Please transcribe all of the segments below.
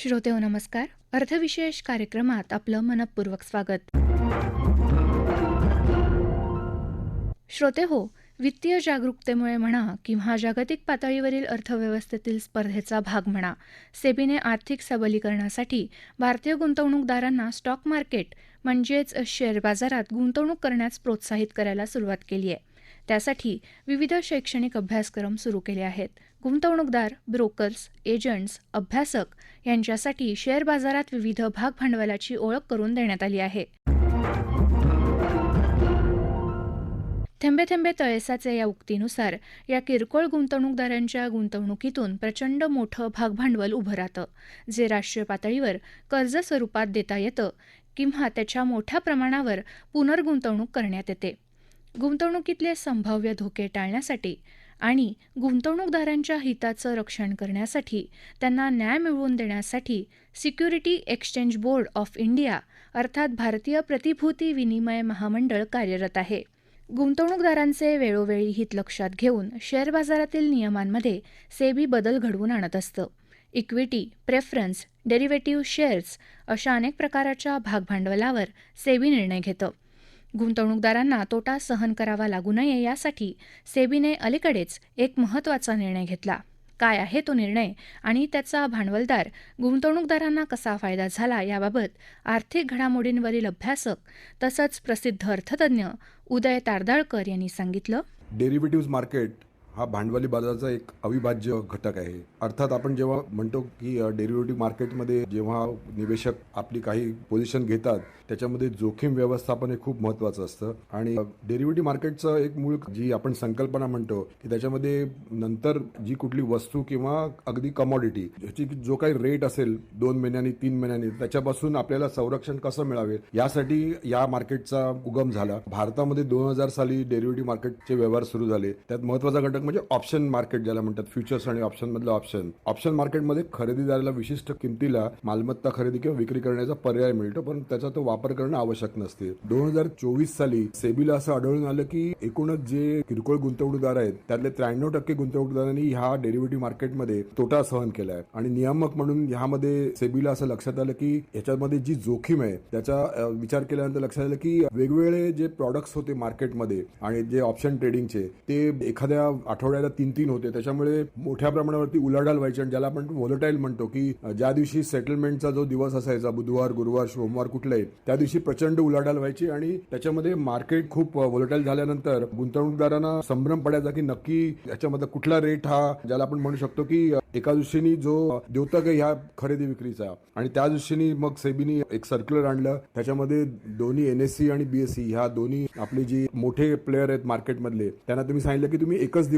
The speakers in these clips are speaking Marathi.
श्रोते हो नमस्कार. अर्थविशेष कार्यक्रमात आपलं मनपूर्वक स्वागत. श्रोते हो वित्तीय जागरूकतेमुळे म्हणा किंवा जागतिक पातळीवरील अर्थव्यवस्थेतील स्पर्धेचा भाग म्हणा सेबीने आर्थिक सबलीकरणासाठी भारतीय गुंतवणूकदारांना स्टॉक मार्केट म्हणजेच शेअर बाजारात गुंतवणूक करण्यास प्रोत्साहित करायला सुरुवात केली आहे. त्यासाठी विविध शैक्षणिक अभ्यासक्रम सुरू केले आहेत. गुंतवणूकदार ब्रोकर्स एजंट्स अभ्यासक यांच्यासाठी शेअर बाजारात विविध भाग भांडवलाची ओळख करून देण्यात आली आहे. थेंबे थेंबे तळेसाचे या उक्तीनुसार या किरकोळ गुंतवणूकदारांच्या गुंतवणुकीतून प्रचंड मोठं भागभांडवल उभं राहतं जे राष्ट्रीय पातळीवर कर्ज स्वरूपात देता येतं किंवा त्याच्या मोठ्या प्रमाणावर पुनर्गुंतवणूक करण्यात येते. गुंतवणुकीतले संभाव्य धोके टाळण्यासाठी आणि गुंतवणूकदारांच्या हिताचं रक्षण करण्यासाठी त्यांना न्याय मिळवून देण्यासाठी security exchange board of India अर्थात भारतीय प्रतिभूती विनिमय महामंडळ कार्यरत आहे. गुंतवणूकदारांचे वेळोवेळी हित लक्षात घेऊन शेअर बाजारातील नियमांमध्ये सेबी बदल घडवून आणत असतं. इक्विटी प्रेफरन्स डेरिव्हेटिव्ह शेअर्स अशा अनेक प्रकारच्या भागभांडवलावर सेबी निर्णय घेतं. गुंतवणूकदारांना तोटा सहन करावा लागू नये यासाठी सेबीने अलीकडेच एक महत्त्वाचा निर्णय घेतला. काय आहे तो निर्णय आणि त्याचा भांडवलदार गुंतवणूकदारांना कसा फायदा झाला याबाबत आर्थिक घडामोडींवरील अभ्यासक तसंच प्रसिद्ध अर्थतज्ञ उदय तारदाळकर यांनी सांगितलं. डेरिव्हेटिव्ह मार्केट हा भांडवली बाजाराचा एक अविभाज्य घटक आहे. अर्थात आपण जेव्हा म्हणतो की डेरिव्हेटिव्ह मार्केटमध्ये जेव्हा निवेशक आपली काही पोझिशन घेतात त्याच्यामध्ये जोखीम व्यवस्थापन हे खूप महत्त्वाचं असतं. आणि डेरिव्हेटिव्ह मार्केटचं एक मूळ जी आपण संकल्पना म्हणतो की त्याच्यामध्ये नंतर जी कुठली वस्तू किंवा अगदी कमॉडिटी ह्याची जो काही रेट असेल दोन महिन्यांनी तीन महिन्यांनी त्याच्यापासून आपल्याला संरक्षण कसं मिळावे यासाठी या मार्केटचा उगम झाला. भारतामध्ये दोन हजार साली डेरिव्हेटिव्ह मार्केटचे व्यवहार सुरू झाले. त्यात महत्त्वाचा घटक म्हणजे म्हणजे ऑप्शन मार्केट ज्याला म्हणतात फ्युचर्स आणि ऑप्शन मधलं ऑप्शन ऑप्शन मार्केटमध्ये खरेदीदाराला विशिष्ट किमतीला मालमत्ता खरेदी किंवा विक्री करण्याचा पर्याय मिळतो पण त्याचा तो वापर करणं आवश्यक नसते. दोन हजार चोवीस साली सेबीला असं आढळून आलं की एकूणच जे किरकोळ गुंतवणूकदार आहेत त्यातले त्र्याण्णव टक्के गुंतवणूकदारांनी ह्या डेरिव्हेटिव्ह मार्केटमध्ये तोटा सहन केलाय आणि नियामक म्हणून ह्यामध्ये सेबीला असं लक्षात आलं की याच्यामध्ये जी जोखीम आहे त्याचा विचार केल्यानंतर लक्षात आलं की वेगवेगळे जे प्रॉडक्ट्स होते मार्केटमध्ये आणि जे ऑप्शन ट्रेडिंगचे ते एखाद्या आठवड्याला तीन तीन होते. त्याच्यामुळे मोठ्या प्रमाणावरती उलाढाल व्हायची आणि ज्याला आपण व्हॉलटाईल म्हणतो की ज्या दिवशी सेटलमेंटचा जो दिवस असायचा बुधवार गुरुवार सोमवार कुठलाही त्या दिवशी प्रचंड उलाढाल व्हायची आणि त्याच्यामध्ये मार्केट खूप व्हॉलटाईल झाल्यानंतर गुंतवणूकदारांना संभ्रम पडायचा की नक्की याच्यामध्ये कुठला रेट हा ज्याला आपण म्हणू शकतो की एका दृष्टीने जो द्योतक आहे ह्या खरेदी विक्रीचा. आणि त्या दृष्टीने मग सेबीनी एक सर्क्युलर आणलं. त्याच्यामध्ये दोन्ही एनएससी आणि बीएससी ह्या दोन्ही आपले जी मोठे प्लेअर आहेत मार्केटमधले त्यांना तुम्ही सांगितलं की तुम्ही एकच दिवस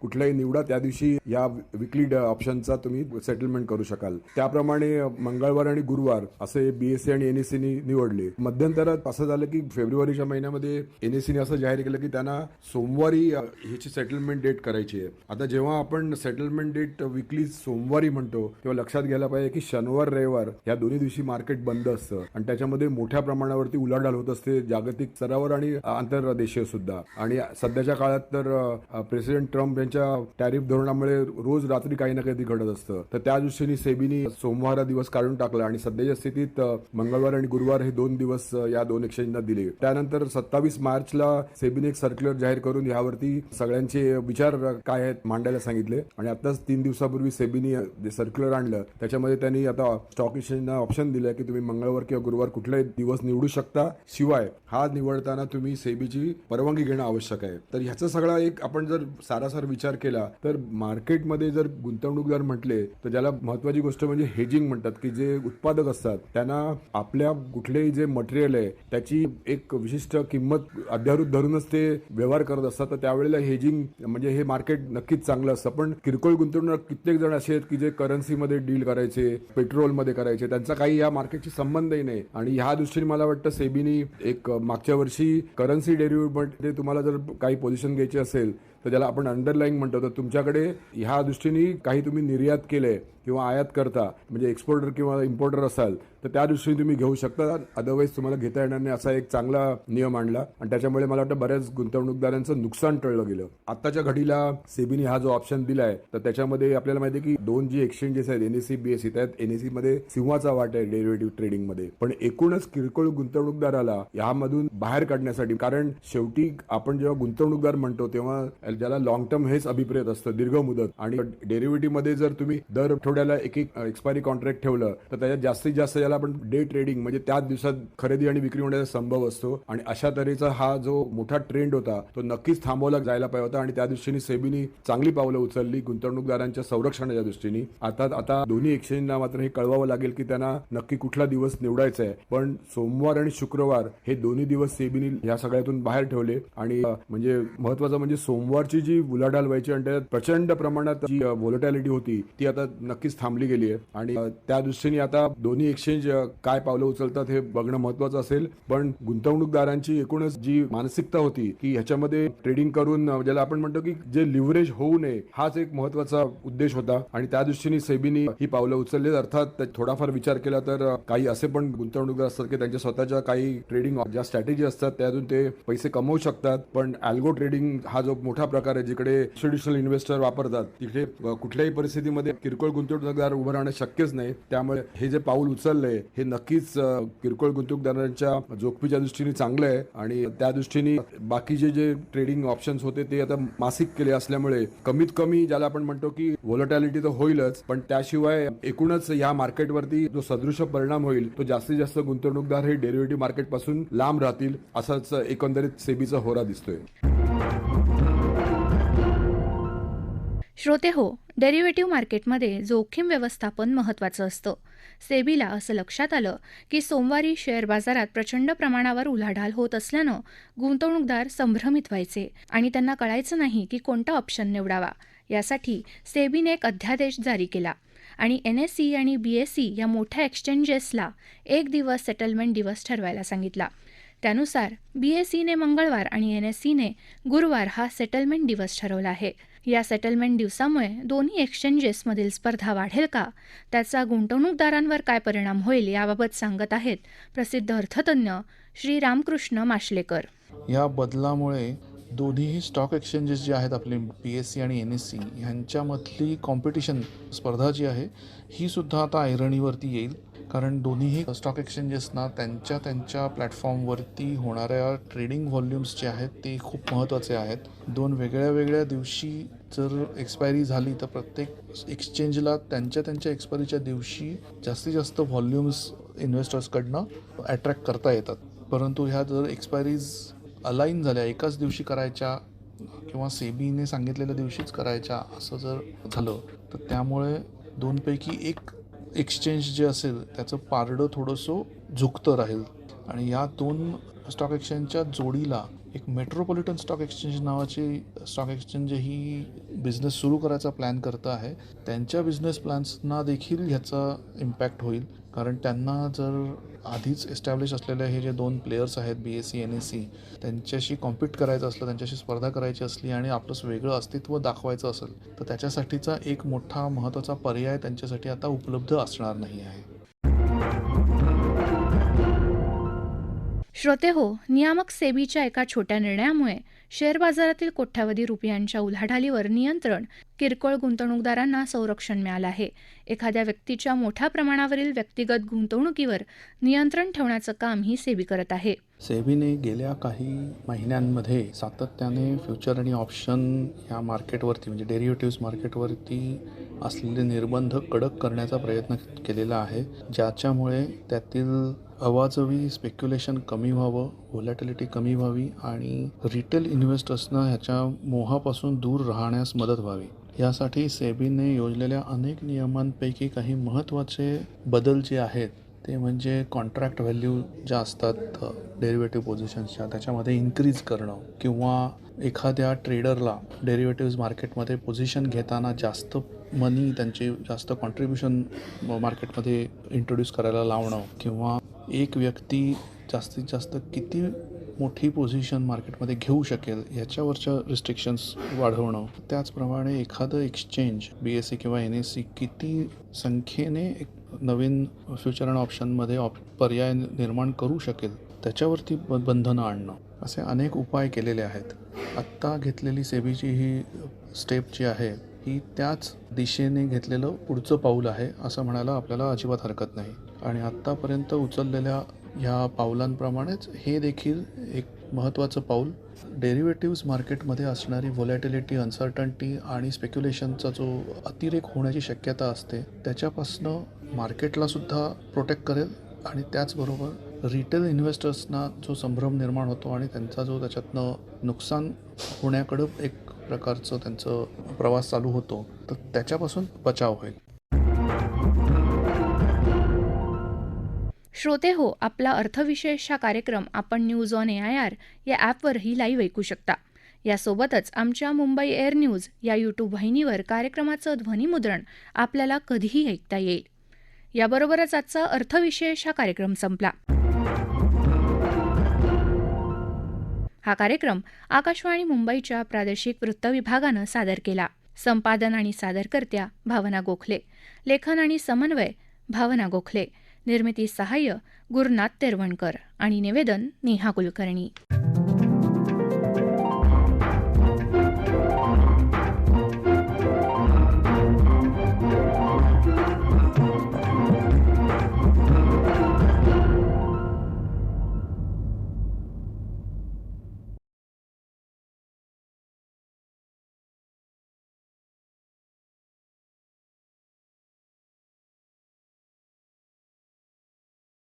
कुठलाही निवडा त्या दिवशी या विकली ऑप्शनचा तुम्ही सेटलमेंट करू शकाल. त्याप्रमाणे मंगळवार आणि गुरुवार असे बीएससी आणि एनएससीनी निवडले. मध्यंतरात असं झालं की फेब्रुवारीच्या महिन्यामध्ये एनएससीने असं जाहीर केलं की त्यांना सोमवारी ह्याची सेटलमेंट डेट करायची आहे. आता जेव्हा आपण सेटलमेंट डेट विकली सोमवारी म्हणतो तेव्हा लक्षात घ्यायला पाहिजे की शनिवार रविवार या दोन्ही दिवशी मार्केट बंद असतं. आणि त्याच्यामध्ये मोठ्या प्रमाणावरती उलाढाल होत असते जागतिक स्तरावर आणि आंतरदेशीय सुद्धा. आणि सध्याच्या काळात तर प्रेस प्रेसिडेंट ट्रम्प यांच्या टॅरिफ धोरणामुळे रोज रात्री काही ना काहीतरी घडत असतं. तर त्या दृष्टीने सेबीनी सोमवार हा दिवस काढून टाकला आणि सध्याच्या स्थितीत मंगळवार आणि गुरुवार हे दोन दिवस या दोन एक्सचेंजना दिले. त्यानंतर सत्तावीस मार्चला सेबीने एक सर्क्युलर जाहीर करून यावरती सगळ्यांचे विचार काय आहेत मांडायला सांगितले. आणि आताच तीन दिवसापूर्वी सेबीनी जे सर्क्युलर आणलं त्याच्यामध्ये त्यांनी आता स्टॉक एक्सचेंजना ऑप्शन दिलं की तुम्ही मंगळवार किंवा गुरुवार कुठलाही दिवस निवडू शकता. शिवाय हा निवडताना तुम्ही सेबीची परवानगी घेणं आवश्यक आहे. तर ह्याचा सगळा एक आपण जर सारासार विचार केला तर मार्केटमध्ये जर गुंतवणूकदार म्हटले तर ज्याला महत्वाची गोष्ट म्हणजे हेजिंग म्हणतात की जे उत्पादक असतात त्यांना आपल्या कुठलेही जे मटेरियल आहे त्याची एक विशिष्ट किंमत अध्यारूत धरूनच ते व्यवहार करत असतात. तर त्यावेळेला हेजिंग म्हणजे हे मार्केट नक्कीच चांगलं असतं. पण किरकोळ गुंतवणूक कित्येक जण असे आहेत की जे करन्सीमध्ये डील करायचे पेट्रोलमध्ये करायचे. त्यांचा काही या मार्केटशी संबंधही नाही. आणि ह्या दृष्टीने मला वाटतं सेबीनी एक मागच्या वर्षी करन्सी डेरिव्हेटिव्ह तुम्हाला जर काही पोझिशन घ्यायची असेल तर ज्याला आपण अंडरलाईन म्हणतो तर तुमच्याकडे ह्या दृष्टीने काही तुम्ही निर्यात केलंय. किंवा आयात करता म्हणजे एक्सपोर्टर किंवा इम्पोर्टर असाल तर त्या दृष्टीने तुम्ही घेऊ शकता. अदरवाईज तुम्हाला घेता येणार नाही असा एक चांगला नियम आणला. आणि त्याच्यामुळे मला वाटतं बऱ्याच गुंतवणूकदारांचं नुकसान टळलं गेलं. आताच्या घडीला सेबीने हा जो ऑप्शन दिलाय तर त्याच्यामध्ये आपल्याला माहिती आहे की दोन जी एक्सचेंजेस आहेत एनएससी बीएससी त्यात एनएससी मध्ये सिंहाचा वाट आहे डेरिव्हेटिव्ह ट्रेडिंगमध्ये. पण एकूणच किरकोळ गुंतवणूकदाराला यामधून बाहेर काढण्यासाठी कारण शेवटी आपण जेव्हा गुंतवणूकदार म्हणतो तेव्हा ज्याला लॉंग टर्म हेच अभिप्रेत असतं दीर्घ मुदत. आणि डेरिव्हेटिव्हमध्ये जर तुम्ही दर आठवड्याला एक एक एक्सपायरी कॉन्ट्रॅक्ट ठेवलं तर त्याच्यात जास्तीत जास्त ज्याला आपण डे ट्रेडिंग म्हणजे त्याच दिवसात खरेदी आणि विक्री होण्याचा संभव असतो. आणि अशा तऱ्हेचा हा जो मोठा ट्रेंड होता तो नक्कीच थांबवला जायला पाहिजे होता. आणि त्या दृष्टीने सेबीनी चांगली पावलं उचलली गुंतवणूकदारांच्या संरक्षणाच्या दृष्टीने. आता आता दोन्ही एक्सचेंजला मात्र हे कळवावं लागेल की त्यांना नक्की कुठला दिवस निवडायचा आहे. पण सोमवार आणि शुक्रवार हे दोन्ही दिवस सेबीने या सगळ्यातून बाहेर ठेवले. आणि म्हणजे महत्वाचं म्हणजे सोमवारची जी उलाढाल व्हायची आणि त्यात प्रचंड प्रमाणात जी व्होलटॅलिटी होती ती आता नक्कीच थांबली गेली आहे. आणि त्या दृष्टीने आता दोन्ही एक्सचेंज काय पावलं उचलतात हे बघणं महत्वाचं असेल. पण गुंतवणूकदारांची एकूणच जी मानसिकता होती की ह्याच्यामध्ये ट्रेडिंग करून ज्याला आपण म्हणतो की जे लिव्हरेज होऊ नये हाच एक महत्त्वाचा उद्देश होता. आणि त्या दृष्टीने सेबीनी ही पावलं उचलली. अर्थात थोडाफार विचार केला तर काही असे पण गुंतवणूकदार असतात की त्यांच्या स्वतःच्या काही ट्रेडिंग ज्या स्ट्रॅटेजी असतात त्यातून ते पैसे कमवू शकतात. पण अल्गो ट्रेडिंग हा जो मोठा प्रकार आहे जिकडे इन्स्टिट्यूशनल इन्व्हेस्टर वापरतात तिकडे कुठल्याही परिस्थितीमध्ये किरकोळ गुंतवणूकदार उभं राहणं शक्यच नाही. त्यामुळे हे जे पाऊल उचललंय हे नक्कीच किरकोळ गुंतवणूकदारांच्या जोखमीच्या दृष्टीने चांगलं आहे आणि त्या दृष्टीने बाकीचे जे ट्रेडिंग ऑप्शन्स होते ते आता मासिक केले असल्यामुळे कमीत कमी ज्याला आपण म्हणतो की व्होलटॅलिटी तर होईलच पण त्याशिवाय एकूणच या मार्केटवरती जो सदृश परिणाम होईल तो जास्तीत जास्त गुंतवणूकदार हे डेरिव्हेटिव्ह मार्केटपासून लांब राहतील असाच एकंदरीत सेबीचा होरा दिसतोय. श्रोते हो डेरिव्हेटिव्ह मार्केटमध्ये जोखीम व्यवस्थापन महत्त्वाचं असतं. सेबीला असं लक्षात आलं की सोमवारी शेअर बाजारात प्रचंड प्रमाणावर उलाढाल होत असल्यानं गुंतवणूकदार संभ्रमित व्हायचे आणि त्यांना कळायचं नाही की कोणता ऑप्शन निवडावा. यासाठी सेबीने एक अध्यादेश जारी केला आणि एन एस सी आणि बी एस सी या मोठ्या एक्सचेंजेसला एक दिवस सेटलमेंट दिवस ठरवायला सांगितला. त्यानुसार बी मंगळवार आणि एन एस सीने गुरुवार हा सेटलमेंट दिवस ठरवला आहे. या सेटलमेंट दिवसामुळे दोन्ही एक्सचेंजेसमधील स्पर्धा वाढेल का? त्याचा गुंतवणूकदारांवर काय परिणाम होईल याबाबत सांगत आहेत प्रसिद्ध अर्थतज्ञ श्री रामकृष्ण माशलेकर. या बदलामुळे दोन्हीही स्टॉक एक्सचेंजेस जे आहेत आपले पी एस सी आणि एन एस सी ह्यांच्यामधली कॉम्पिटिशन स्पर्धा जी आहे ही सुद्धा आता ऐरणीवरती येईल कारण दोन्हीही स्टॉक एक्सचेंजेसना त्यांच्या त्यांच्या प्लॅटफॉर्मवरती होणाऱ्या ट्रेडिंग व्हॉल्यूम्स जे आहेत ते खूप महत्त्वाचे आहेत. दोन वेगळ्या वेगळ्या दिवशी जर एक्सपायरी झाली तर प्रत्येक एक्सचेंजला त्यांच्या त्यांच्या एक्सपायरीच्या दिवशी जास्तीत जास्त व्हॉल्यूम्स इन्व्हेस्टर्सकडनं अट्रॅक्ट करता येतात. परंतु ह्या जर एक्सपायरीज अलाईन झाल्या एकाच दिवशी करायच्या किंवा सेबीने सांगितलेल्या दिवशीच करायच्या असं जर झालं तर त्यामुळे दोनपैकी एक एक्सचेंज जे असेल त्याचं पारडं थोडंसं झुकतं राहील. आणि या दोन स्टॉक एक्सचेंजच्या जोडीला एक मेट्रोपॉलिटन स्टॉक एक्सचेंज नावाची स्टॉक एक्सचेंज ही बिझनेस सुरू करायचा प्लॅन करत आहे. त्यांच्या बिझनेस प्लॅन्सना देखील ह्याचा इम्पॅक्ट होईल. कारण त्यांना जर आधीच एस्टॅब्लिश असलेले हे जे दोन प्लेयर्स आहेत B S C N S C त्यांच्याशी कॉम्पीट करायचं असलं त्यांच्याशी स्पर्धा करायची असली आणि आपलं वेगळं अस्तित्व दाखवायचं असेल तर त्याच्यासाठीचा एक मोठा महत्त्वाचा पर्याय त्यांच्यासाठी आता उपलब्ध असणार नाही आहे. श्रोते हो नियामक सेबीच्या एका छोट्या निर्णयामुळे शेअर बाजारातील कोट्यावधी रुपयांच्या उलाढालीवर नियंत्रण किरकोळ गुंतवणूकदारांना संरक्षण मिळालं आहे. एखाद्या व्यक्तीच्या मोठ्या प्रमाणावरील व्यक्तिगत गुंतवणुकीवर नियंत्रण ठेवण्याचं काम ही सेबी करत आहे. सेबीने गेल्या काही महिन्यांमध्ये सातत्याने फ्युचर आणि ऑप्शन ह्या मार्केटवरती म्हणजे डेरिव्हेटिव्स मार्केटवरती असलेले निर्बंध कडक करण्याचा प्रयत्न केलेला आहे ज्याच्यामुळे त्यातील अवाजवी स्पेक्युलेशन कमी व्हावं व्होलॅटिलिटी कमी व्हावी आणि रिटेल इन्व्हेस्टर्सना ह्याच्या मोहापासून दूर राहण्यास मदत व्हावी. यासाठी सेबीने योजलेल्या अनेक नियमांपैकी काही महत्त्वाचे बदल जे आहेत ते म्हणजे कॉन्ट्रॅक्ट व्हॅल्यू ज्या असतात डेरिव्हेटिव्ह पोझिशन्सच्या त्याच्यामध्ये इन्क्रीज करणं किंवा एखाद्या ट्रेडरला डेरिव्हेटिव्ज मार्केटमध्ये पोझिशन घेताना जास्त मनी त्यांचे जास्त कॉन्ट्रीब्युशन मार्केटमध्ये इंट्रोड्यूस करायला लावणं किंवा एक व्यक्ती जास्तीत जास्त किती मोठी पोझिशन मार्केटमध्ये घेऊ शकेल याच्यावरच्या रिस्ट्रिक्शन्स वाढवणं. त्याचप्रमाणे एखादं एक्सचेंज बी एस सी किंवा एन एस सी किती संख्येने नवीन फ्युचर अँड ऑप्शनमध्ये ऑप पर्याय निर्माण करू शकेल त्याच्यावरती ब बंधनं आणणं असे अनेक उपाय केलेले आहेत. आत्ता घेतलेली सेबीची ही स्टेप जी आहे ही त्याच दिशेने घेतलेलं पुढचं पाऊल आहे असं म्हणायला आपल्याला अजिबात हरकत नाही. आणि आत्तापर्यंत उचललेल्या ह्या पावलांप्रमाणेच हे देखील एक महत्त्वाचं पाऊल. डेरिव्हेटिव्ज मार्केटमध्ये असणारी व्हॉलॅटिलिटी अनसर्टन्टी आणि स्पेक्युलेशनचा जो अतिरेक होण्याची शक्यता असते त्याच्यापासनं मार्केटलासुद्धा प्रोटेक्ट करेल आणि त्याचबरोबर रिटेल इन्व्हेस्टर्सना जो संभ्रम निर्माण होतो आणि त्यांचा जो त्याच्यातनं नुकसान होण्याकडं एक प्रकारचं त्यांचं प्रवास चालू होतो तर त्याच्यापासून बचाव होईल. श्रोते हो आपला अर्थविशेष हा कार्यक्रम आपण news on A I R या ॲपवरही लाईव्ह ऐकू शकता. यासोबतच आमच्या मुंबई एअर न्यूज या यूट्यूब वाहिनीवर कार्यक्रमाचं ध्वनिमुद्रण आपल्याला कधीही ऐकता येईल. याबरोबरच आजचा अर्थविशेष हा कार्यक्रम संपला. हा कार्यक्रम आकाशवाणी मुंबईच्या प्रादेशिक वृत्तविभागानं सादर केला. संपादन आणि सादरकर्त्या भावना गोखले. लेखन आणि समन्वय भावना गोखले. निर्मिती सहाय्य गुरुनाथ तेरवणकर आणि निवेदन नेहा कुलकर्णी.